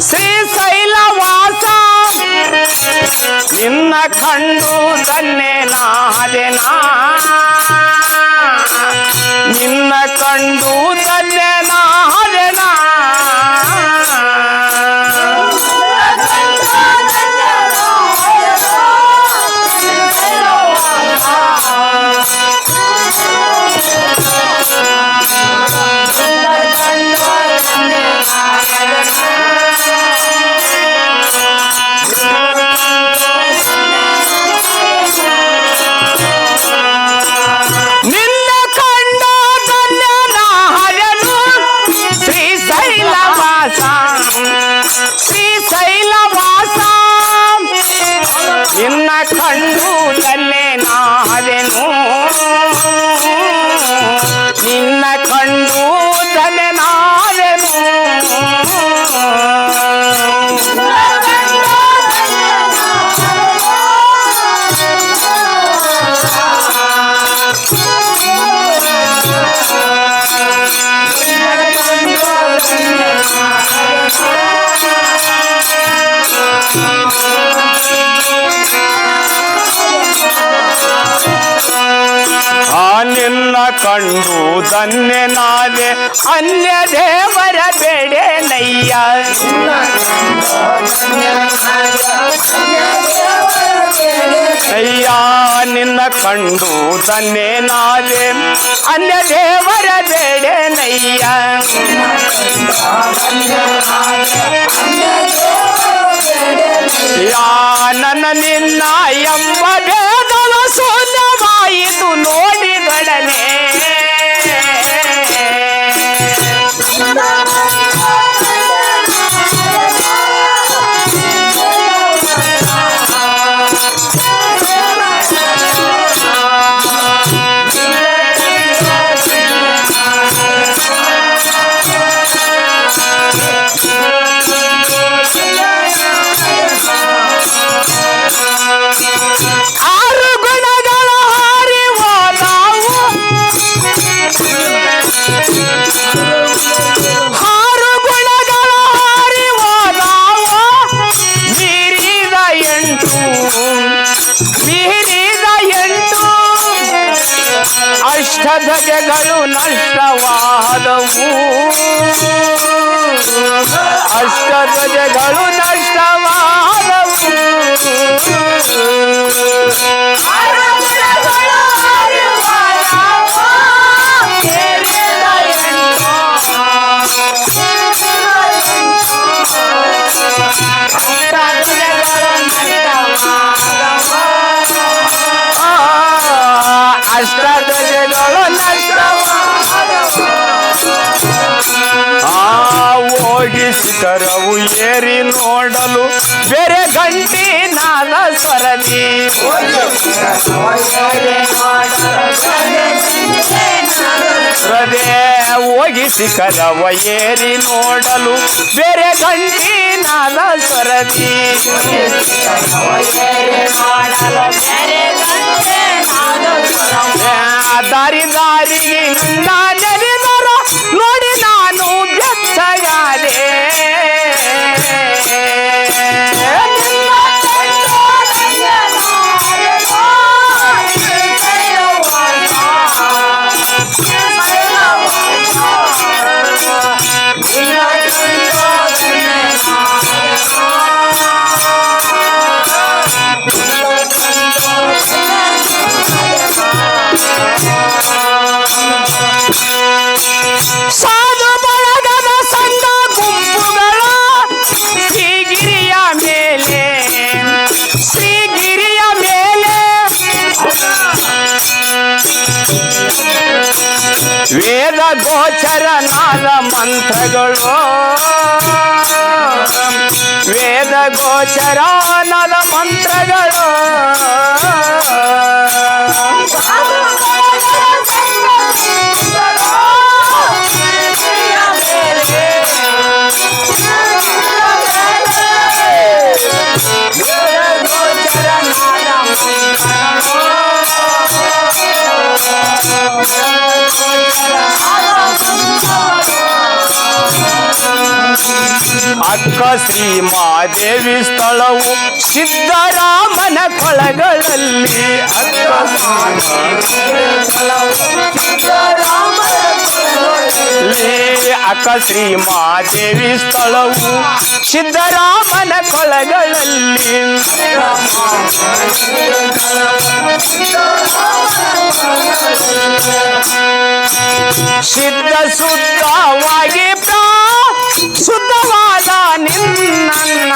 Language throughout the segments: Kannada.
ಶ್ರೀಶೈಲವಾಸ ನಿನ್ನ ಕಂಡು ನಾದೆನಾ ನಿನ್ನ ಕಂಡು ಧನ್ಯನಾದೆನಾ ನಿನ್ನ ಕಂಡು ಧನ್ಯನಾದೆ ಅನ್ಯ ದೇವರ ಬೇಡೇನಯ್ಯ ಅಯ್ಯ ನಿನ್ನ ಕಂಡು ಧನ್ಯನಾದೆ ಅನ್ಯ ದೇವರ ಬೇಡೇನಯ್ಯ ಯಾ, ನನ್ನ ನಿನ್ನ ಎಂಬ ಮೀರಿದ ಎಂಟು ಅಷ್ಟಧಜಗಳು ನಷ್ಟವಾದವು. ಅಷ್ಟಧಜಗಳು ನಷ್ಟವಾದವು. ಶಿಖರವು ಏರಿ ನೋಡಲು ಬೇರೆ ಗಂಟಿ ನಾದ ಸರದಿ ಹೋಗಿ ಶಿಖರವ ಏರಿ ನೋಡಲು ಬೇರೆ ಗಂಟಿ ನಾದ ಸರದಿ ದಾರಿ ದಾರಿಗೆ ನೆನೆದರ ಗೋಚರನಾದ ಮಂತ್ರಗಳು. ವೇದ ಗೋಚರನಾದ ಮಂತ್ರಗಳು. ಅಕ್ಕ ಶ್ರೀ ಮಾದೇವಿ ಸ್ಥಳವು ಸಿದ್ದರಾಮನ ಕೊಳಗಳಲ್ಲಿ ಅಕ್ಕ ಅಕ್ಕ ಶ್ರೀ ಮಾದೇವಿ ಸ್ಥಳವು ಸಿದ್ದರಾಮನ ಕೊಳಗಳಲ್ಲಿ ಸಿದ್ಧ ಶುದ್ಧವಾಗಿ ಪ್ರಾ ಶುದ್ಧವಾದ ನಿನ್ನ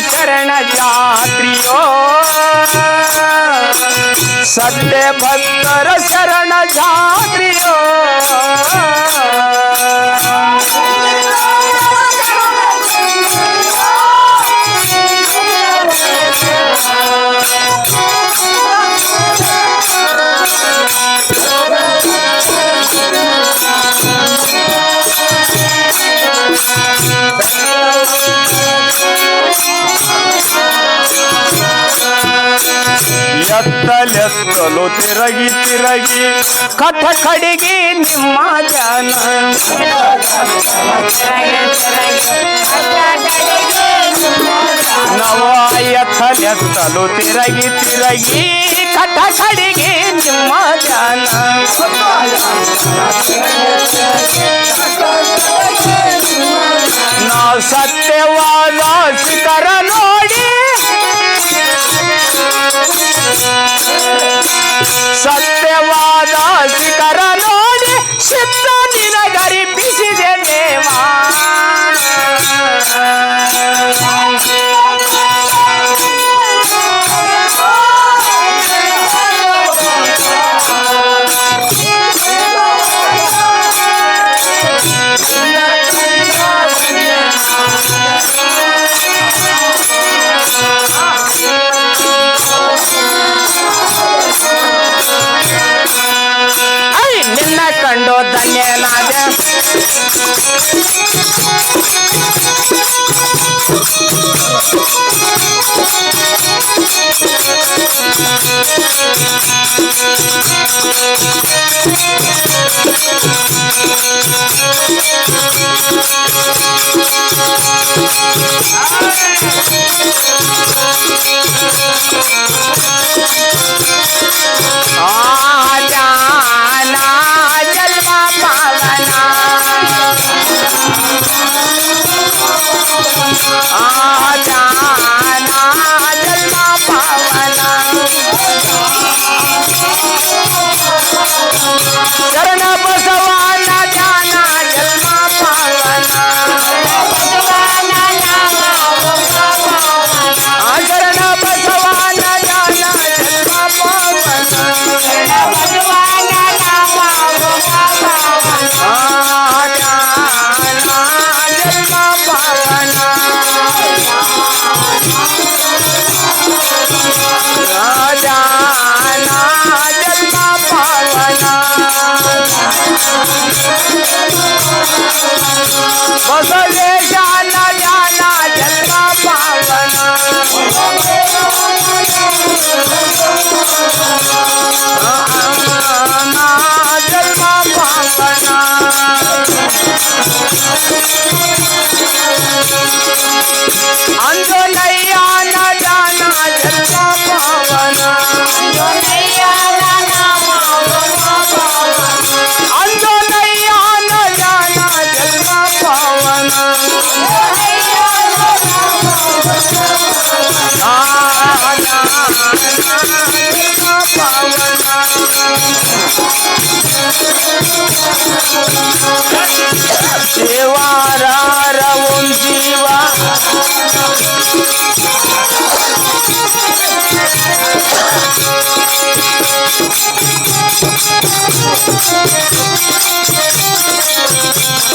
ಶರಣ ಜಾತ್ರಿಯೋ ಸದ್ಯ ಭಕ್ತರ ಶರಣ ಜಾತ್ರಿಯೋ ಎತ್ತಲೆತ್ತಲು ತಿರಗಿ ತಿರಗಿ ಕಥ ಕಡಿಗೆ ನಿಮ್ಮ ಜನ ನವ ಎತ್ತಲೆತ್ತಲು ತಿರಗಿ ತಿರಗಿ ಕಥ ಕಡಿಗೆ ನಿಮ್ಮ ಜನ ನಾವು ಸತ್ಯವಾದ ಶಿಖರ